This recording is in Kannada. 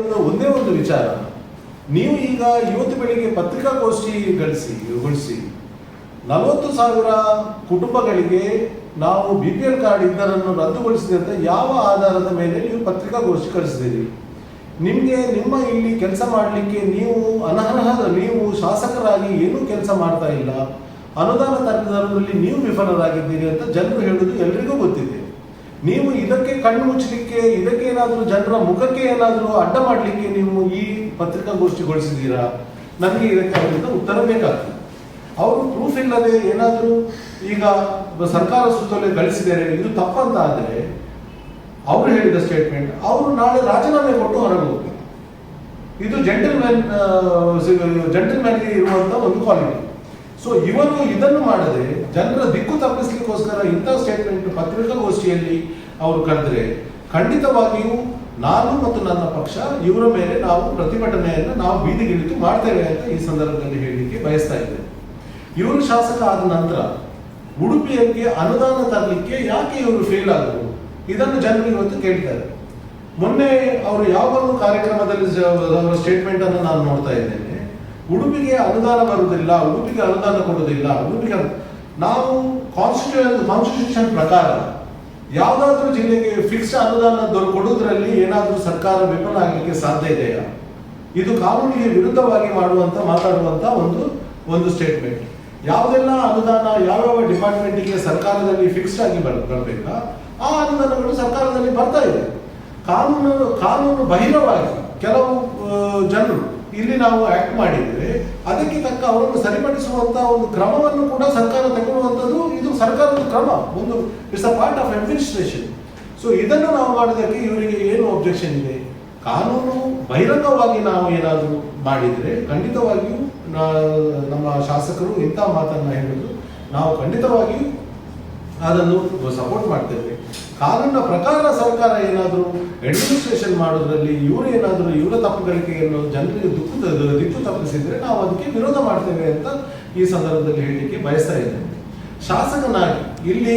ಒಂದೇ ಒಂದು ವಿಚಾರ. ನೀವು ಈಗ ಇವತ್ತು ಬೆಳಿಗ್ಗೆ ಪತ್ರಿಕಾಗೋಷ್ಠಿ ಗಳಿಸಿ ಗೊಳಿಸಿ ನಲವತ್ತು ಸಾವಿರ ಕುಟುಂಬಗಳಿಗೆ ನಾವು ಬಿ ಪಿ ಎಲ್ ಕಾರ್ಡ್ ಇದ್ದರನ್ನು ರದ್ದುಗೊಳಿಸಿದೆ ಅಂತ ಯಾವ ಆಧಾರದ ಮೇಲೆ ನೀವು ಪತ್ರಿಕಾಗೋಷ್ಠಿ ಕಳಿಸಿದ್ದೀರಿ? ನಿಮಗೆ ನಿಮ್ಮ ಇಲ್ಲಿ ಕೆಲಸ ಮಾಡಲಿಕ್ಕೆ ನೀವು ಅನರ್ಹ ನೀವು ಶಾಸಕರಾಗಿ ಏನೂ ಕೆಲಸ ಮಾಡ್ತಾ ಇಲ್ಲ. ಅನುದಾನ ತರದಲ್ಲಿ ನೀವು ವಿಫಲರಾಗಿದ್ದೀರಿ ಅಂತ ಜನರು ಹೇಳುವುದು ಎಲ್ರಿಗೂ ಗೊತ್ತಿದೆ. ನೀವು ಇದಕ್ಕೆ ಕಣ್ಣು ಮುಚ್ಚಲಿಕ್ಕೆ, ಇದಕ್ಕೆ ಏನಾದರೂ ಜನರ ಮುಖಕ್ಕೆ ಏನಾದರೂ ಅಡ್ಡ ಮಾಡಲಿಕ್ಕೆ ನೀವು ಈ ಪತ್ರಿಕಾಗೋಷ್ಠಿಗೊಳಿಸಿದ್ದೀರಾ ನನಗೆ ಇದಕ್ಕೆ ಅವರಿಂದ ಉತ್ತರ ಬೇಕಾಗ್ತದೆ. ಅವರು ಪ್ರೂಫ್ ಇಲ್ಲದೆ ಏನಾದರೂ ಈಗ ಸರ್ಕಾರ ಸುತ್ತಲೇ ಗಳಿಸಿದ್ದಾರೆ, ಇದು ತಪ್ಪಂತ ಆದರೆ ಅವರು ಹೇಳಿದ ಸ್ಟೇಟ್ಮೆಂಟ್ ಅವರು ನಾಳೆ ರಾಜೀನಾಮೆ ಕೊಟ್ಟು ಹೊರಗೆ ಹೋಗ್ಬೇಕು. ಇದು ಜೆಂಟಲ್ಮ್ಯಾನ್ ಮ್ಯಾನ್ ಜೆಂಟಲ್ ಮ್ಯಾನ್ಗೆ ಇರುವಂತ ಒಂದು ಕ್ವಾಲಿಟಿ ಸೊ ಇವರು ಇದನ್ನು ಮಾಡದೆ ಜನರ ದಿಕ್ಕು ತಪ್ಪಿಸ್ಲಿಕ್ಕೋಸ್ಕರ ಇಂಥ ಸ್ಟೇಟ್ಮೆಂಟ್ ಪತ್ರಿಕಾಗೋಷ್ಠಿಯಲ್ಲಿ ಅವರು ಕರೆದ್ರೆ ಖಂಡಿತವಾಗಿಯೂ ನಾನು ಮತ್ತು ನನ್ನ ಪಕ್ಷ ಇವರ ಮೇಲೆ ನಾವು ಪ್ರತಿಭಟನೆಯನ್ನು ನಾವು ಬೀದಿಗಿಳಿತು ಮಾಡ್ತೇವೆ ಅಂತ ಈ ಸಂದರ್ಭದಲ್ಲಿ ಹೇಳಲಿಕ್ಕೆ ಬಯಸ್ತಾ ಇದ್ದೇನೆ ಇವರು ಶಾಸಕ ಆದ ನಂತರ ಉಡುಪಿಯಕ್ಕೆ ಅನುದಾನ ತರಲಿಕ್ಕೆ ಯಾಕೆ ಇವರು ಫೇಲ್ ಆದರು ಇದನ್ನು ಜನರು ಇವತ್ತು ಕೇಳ್ತಾರೆ. ಮೊನ್ನೆ ಅವರು ಯಾವ ಕಾರ್ಯಕ್ರಮದಲ್ಲಿ ಅವರ ಸ್ಟೇಟ್ಮೆಂಟ್ ಅನ್ನು ನಾನು ನೋಡ್ತಾ ಇದ್ದೇನೆ. ಉಡುಪಿಗೆ ಅನುದಾನ ಬರುವುದಿಲ್ಲ, ಉಡುಪಿಗೆ ಅನುದಾನ ಕೊಡುವುದಿಲ್ಲ. ಉಡುಪಿಗೆ ನಾವು ಕಾನ್ಸ್ಟಿಟ್ಯೂಷನ್ ಕಾನ್ಸ್ಟಿಟ್ಯೂಷನ್ ಪ್ರಕಾರ ಯಾವುದಾದ್ರೂ ಜಿಲ್ಲೆಗೆ ಫಿಕ್ಸ್ ಅನುದಾನ ದೊರ- ಕೊಡುವುದರಲ್ಲಿ ಏನಾದರೂ ಸರ್ಕಾರ ವಿಫಲ ಆಗಲಿಕ್ಕೆ ಸಾಧ್ಯ ಇದೆಯಾ? ಇದು ಕಾನೂನಿಗೆ ವಿರುದ್ಧವಾಗಿ ಮಾಡುವಂತ, ಮಾತಾಡುವಂತ ಒಂದು ಒಂದು ಸ್ಟೇಟ್ಮೆಂಟ್ ಯಾವುದೆಲ್ಲ ಅನುದಾನ, ಯಾವ್ಯಾವ ಡಿಪಾರ್ಟ್ಮೆಂಟ್ಗೆ ಸರ್ಕಾರದಲ್ಲಿ ಫಿಕ್ಸ್ಡ್ ಆಗಿ ಬರ್, ಬರಬೇಕಾ? ಆ ಅನುದಾನಗಳು ಸರ್ಕಾರದಲ್ಲಿ ಬರ್ತಾ ಇದೆ. ಕಾನೂನು ಕಾನೂನು ಬಹಿರವಾಗಿ ಕೆಲವು ಜನರು ಇಲ್ಲಿ ನಾವು ಆಕ್ಟ್ ಮಾಡಿದ್ದೇವೆ. ಅದಕ್ಕೆ ತಕ್ಕ ಅವರನ್ನು ಸರಿಪಡಿಸುವಂತ ಒಂದು ಕ್ರಮವನ್ನು ಕೂಡ ಸರ್ಕಾರ ತಗೊಳ್ಳುವಂಥದ್ದು ಇದು ಸರ್ಕಾರದ ಕ್ರಮ. ಒಂದು it's a part of administration so ಇದನ್ನು ನಾವು ಮಾಡೋದಕ್ಕೆ ಇವರಿಗೆ ಏನು ಅಬ್ಜೆಕ್ಷನ್ ಇದೆ? ಕಾನೂನು ಬಹಿರಂಗವಾಗಿ ನಾವು ಏನಾದರೂ ಮಾಡಿದರೆ ಖಂಡಿತವಾಗಿಯೂ ನಮ್ಮ ಶಾಸಕರು ಇಂಥ ಮಾತನ್ನು ಹೇಳಿದ್ರು. ನಾವು ಖಂಡಿತವಾಗಿಯೂ ಅದನ್ನು ಸಪೋರ್ಟ್ ಮಾಡ್ತೇವೆ. ಕಾನೂನಿನ ಪ್ರಕಾರ ಸರ್ಕಾರ ಏನಾದರೂ ಅಡ್ಮಿನಿಸ್ಟ್ರೇಷನ್ ಮಾಡೋದ್ರಲ್ಲಿ ಇವರು ಏನಾದರೂ ಇವರ ತಪ್ಪುಗಳಿಕೆಯನ್ನು ಜನರಿಗೆ ದುಃಖ ದಿಕ್ಕು ತಪ್ಪಿಸಿದರೆ ನಾವು ಅದಕ್ಕೆ ವಿರೋಧ ಮಾಡ್ತೇವೆ ಅಂತ ಈ ಸಂದರ್ಭದಲ್ಲಿ ಹೇಳಲಿಕ್ಕೆ ಬಯಸ್ತಾ ಇದ್ದೇನೆ. ಶಾಸಕನಾಗಿ ಇಲ್ಲಿ